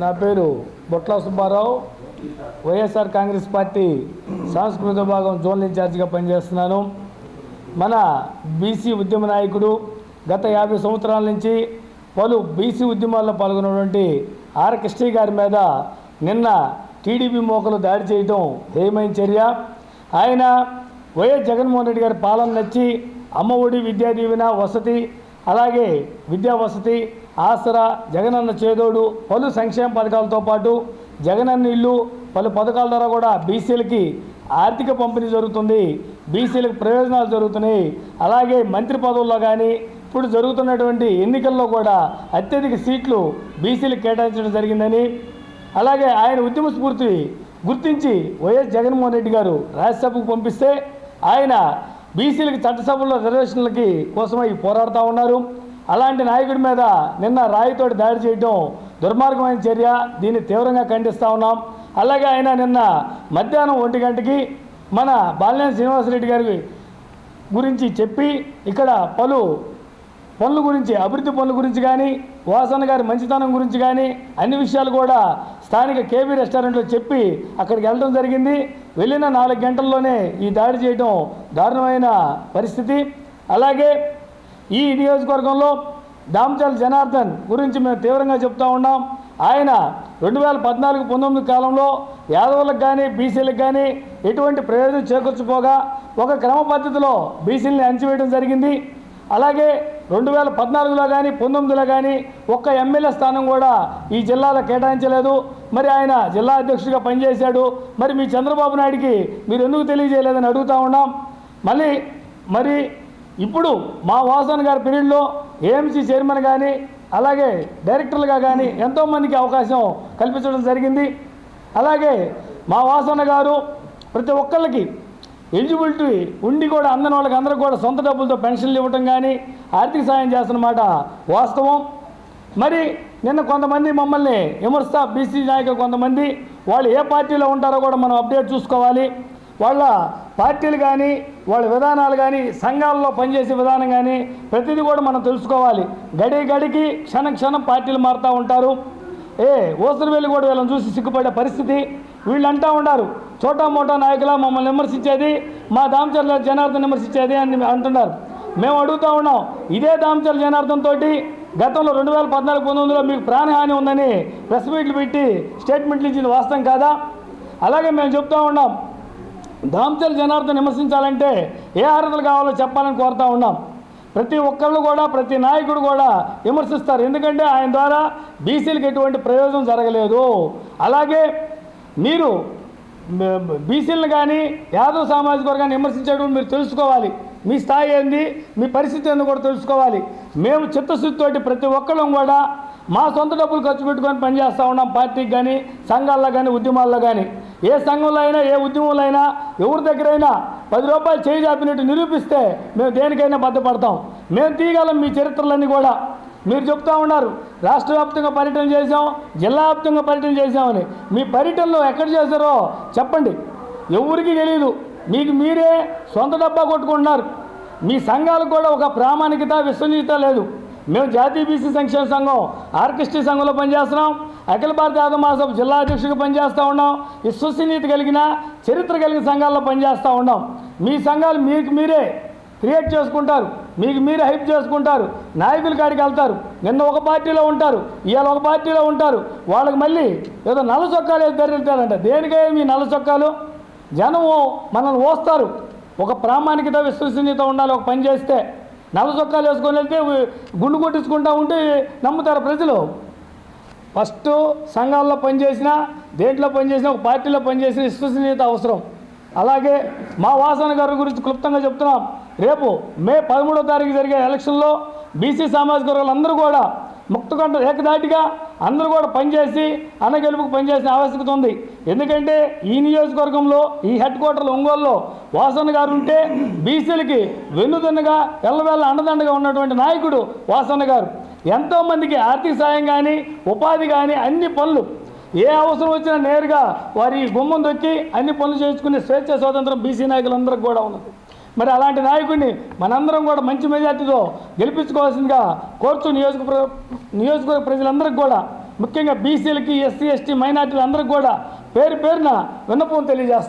నా పేరు Botla Subbarao. YSR Congress party సాంస్కృతిక విభాగం జోనల్ ఇన్ఛార్జిగా పనిచేస్తున్నాను. మన బీసీ ఉద్యమ నాయకుడు గత యాభై సంవత్సరాల నుంచి పలు బీసీ ఉద్యమాల్లో పాల్గొన్నటువంటి ఆర్ కృష్ణ గారి మీద నిన్న టీడీపీ మోకలు దాడి చేయడం హేయమైన చర్య. ఆయన వైఎస్ జగన్మోహన్ రెడ్డి గారి పాలన నచ్చి అమ్మ ఒడి విద్యా దీవెన వసతి అలాగే విద్యా వసతి ఆసరా జగనన్న చేదోడు పలు సంక్షేమ పథకాలతో పాటు జగనన్న ఇల్లు పలు పథకాల ద్వారా కూడా బీసీలకి ఆర్థిక పంపిణీ జరుగుతుంది బీసీలకు ప్రయోజనాలు జరుగుతున్నాయి. అలాగే మంత్రి పదవుల్లో కానీ ఇప్పుడు జరుగుతున్నటువంటి ఎన్నికల్లో కూడా అత్యధిక సీట్లు బీసీలకు కేటాయించడం జరిగిందని అలాగే ఆయన ఉద్యమ స్ఫూర్తి గుర్తించి వైఎస్ జగన్మోహన్ రెడ్డి గారు రాజ్యసభకు పంపిస్తే ఆయన బీసీలకి చట్టసభల్లో రిజర్వేషన్లకి కోసమై పోరాడుతూ ఉన్నారు. అలాంటి నాయకుడి మీద నిన్న రాయితోటి దాడి చేయడం దుర్మార్గమైన చర్య. దీన్ని తీవ్రంగా ఖండిస్తూ ఉన్నాం. అలాగే ఆయన నిన్న మధ్యాహ్నం ఒంటి గంటకి మన బాలినేని శ్రీనివాసరెడ్డి గారి గురించి చెప్పి ఇక్కడ పలు పనుల గురించి అభివృద్ధి పనుల గురించి కానీ వాసన గారి మంచితనం గురించి కానీ అన్ని విషయాలు కూడా స్థానిక కేబీ రెస్టారెంట్లో చెప్పి అక్కడికి వెళ్ళడం జరిగింది. వెళ్ళిన నాలుగు గంటల్లోనే ఈ దాడి చేయడం దారుణమైన పరిస్థితి. అలాగే ఈ నియోజకవర్గంలో దామచల్ జనార్దన్ గురించి మేము తీవ్రంగా చెప్తా ఉన్నాం. ఆయన రెండు వేల పద్నాలుగు పంతొమ్మిది కాలంలో యాదవులకు కానీ బీసీలకు కానీ ఎటువంటి ప్రయోజనం చేకూర్చుకోగా ఒక క్రమ పద్ధతిలో బీసీలని అణచివేయడం జరిగింది. అలాగే రెండు వేల పద్నాలుగులో కానీ పంతొమ్మిదిలో కానీ ఒక్క ఎమ్మెల్యే స్థానం కూడా ఈ జిల్లాలో కేటాయించలేదు. మరి ఆయన జిల్లా అధ్యక్షుడిగా పనిచేశాడు. మరి మీ చంద్రబాబు నాయుడికి మీరు ఎందుకు తెలియజేయలేదని అడుగుతా ఉన్నాం. మళ్ళీ మరి ఇప్పుడు మా వాసన్ గారి పీరియడ్లో ఏఎంసీ చైర్మన్ కానీ అలాగే డైరెక్టర్లుగా కానీ ఎంతోమందికి అవకాశం కల్పించడం జరిగింది. అలాగే మా వాసన్న గారు ప్రతి ఒక్కళ్ళకి ఎలిజిబిలిటీ ఉండి కూడా అందని వాళ్ళకి అందరికి కూడా సొంత డబ్బులతో పెన్షన్లు ఇవ్వటం కానీ ఆర్థిక సాయం చేస్తున్నమాట వాస్తవం. మరి నిన్న కొంతమంది మమ్మల్ని విమర్శ బీసీ నాయకులు కొంతమంది వాళ్ళు ఏ పార్టీలో ఉంటారో కూడా మనం అప్డేట్ చూసుకోవాలి. వాళ్ళ పార్టీలు కానీ వాళ్ళ విధానాలు కానీ సంఘాల్లో పనిచేసే విధానం కానీ ప్రతిదీ కూడా మనం తెలుసుకోవాలి. గడి గడికి క్షణం క్షణం పార్టీలు మారుతూ ఉంటారు. ఏ ఓసరు వెళ్ళి కూడా వీళ్ళని చూసి సిగ్గుపడే పరిస్థితి. వీళ్ళు అంటూ ఉంటారు చోటా మోటా నాయకుల మమ్మల్ని విమర్శించేది మా దామచర్ల జనార్దన్ విమర్శించేది అని అంటున్నారు. మేము అడుగుతూ ఉన్నాం ఇదే దామచర్ల జనార్దన్ తోటి గతంలో రెండు వేల పద్నాలుగు పంతొమ్మిదిలో మీకు ప్రాణహాని ఉందని ప్రెస్ మీట్లు పెట్టి స్టేట్మెంట్లు ఇచ్చింది వాస్తవం కాదా? అలాగే మేము చెప్తూ ఉన్నాం. దామచర్ల జనార్దన్ విమర్శించాలంటే ఏ అర్హతలు కావాలో చెప్పాలని కోరుతా ఉన్నాం. ప్రతి ఒక్కళ్ళు కూడా ప్రతి నాయకుడు కూడా విమర్శిస్తారు. ఎందుకంటే ఆయన ద్వారా బీసీలకు ఎటువంటి ప్రయోజనం జరగలేదు. అలాగే మీరు బీసీలను కానీ యాదవ్ సామాజిక వర్గాన్ని విమర్శించేటప్పుడు మీరు తెలుసుకోవాలి. మీ స్థాయి ఏంది? మీ పరిస్థితి ఏందో కూడా తెలుసుకోవాలి. మేము చిత్తశుద్ధితోటి ప్రతి ఒక్కళ్ళం కూడా మా సొంత డబ్బులు ఖర్చు పెట్టుకొని పనిచేస్తూ ఉన్నాం పార్టీకి కానీ సంఘాల్లో కానీ ఉద్యమాల్లో కానీ ఏ సంఘంలో అయినా ఏ ఉద్యమంలో అయినా ఎవరి దగ్గరైనా పది రూపాయలు చేయి చాపినట్టు నిరూపిస్తే మేము దేనికైనా బద్దపడతాం. మేము తీయగలం మీ చరిత్రలన్నీ కూడా. మీరు చెప్తా ఉన్నారు రాష్ట్ర వ్యాప్తంగా పర్యటన చేసాం జిల్లా వ్యాప్తంగా పర్యటన చేసామని మీ పర్యటనలో ఎక్కడ చేశారో చెప్పండి. ఎవరికి తెలియదు మీకు మీరే సొంత డబ్బా కొట్టుకుంటున్నారు. మీ సంఘాలకు కూడా ఒక ప్రామాణికత విశ్వనీయత లేదు. మేము జాతీయ బీసీ సంక్షేమ సంఘం ఆర్కెస్ట్రీ సంఘంలో పనిచేస్తున్నాం. అఖిల భారత యాదవ మహాసభ జిల్లా అధ్యక్షుడిగా పనిచేస్తూ ఉన్నాం. విశ్వసనీయత కలిగిన చరిత్ర కలిగిన సంఘాల్లో పనిచేస్తూ ఉన్నాం. మీ సంఘాలు మీకు మీరే క్రియేట్ చేసుకుంటారు. మీకు మీరే హైప్ చేసుకుంటారు. నాయకుల కాడికి వెళ్తారు. నిన్న ఒక పార్టీలో ఉంటారు. ఇవాళ ఒక పార్టీలో ఉంటారు. వాళ్ళకి మళ్ళీ ఏదో నల్ల చొక్కాలు వేసి ధరిస్తారంట దేనికే మీ నల్ల చొక్కాలు? జనము మనల్ని ఓస్తారు. ఒక ప్రామాణికత విశ్వసనీయత ఉండాలి ఒక పని చేస్తే. నల్ల చొక్కాలు వేసుకొని వెళ్తే గుండు కొట్టించుకుంటా ఉంటే నమ్ముతారు ప్రజలు. ఫస్ట్ సంఘాల్లో పనిచేసిన దేంట్లో పనిచేసినా ఒక పార్టీలో పనిచేసిన విశ్వసనీయత అవసరం. అలాగే మా వాసన గారి గురించి క్లుప్తంగా చెప్తున్నాం. రేపు మే పదమూడో తారీఖు జరిగే ఎలక్షన్లో బీసీ సామాజిక వర్గాలందరూ కూడా ముక్తగొండ ఏకదాటిగా అందరూ కూడా పనిచేసి అనగెలుపుకు పనిచేసిన ఆవశ్యకత ఉంది. ఎందుకంటే ఈ నియోజకవర్గంలో ఈ హెడ్ క్వార్టర్లో ఒంగోలులో వాసన్న గారు ఉంటే బీసీలకి వెన్నుదన్నుగా ఎల్లవేళ్ళ అండదండగా ఉన్నటువంటి నాయకుడు వాసన్న గారు. ఎంతోమందికి ఆర్థిక సాయం కానీ ఉపాధి కానీ అన్ని పనులు. ఏ అవసరం వచ్చినా నేరుగా వారి గుమ్మం దొక్కి అన్ని పనులు చేసుకునే స్వేచ్ఛ స్వాతంత్రం బీసీ నాయకులందరికీ కూడా ఉన్నది. మరి అలాంటి నాయకుడిని మనందరం కూడా మంచి మెజార్టీతో గెలిపించుకోవాల్సిందిగా కోరుతూ నియోజక నియోజకవర్గ ప్రజలందరికీ కూడా ముఖ్యంగా బీసీలకి ఎస్సీ ఎస్టీ మైనార్టీలందరికీ కూడా పేరు పేరున విన్నపం తెలియజేస్తాం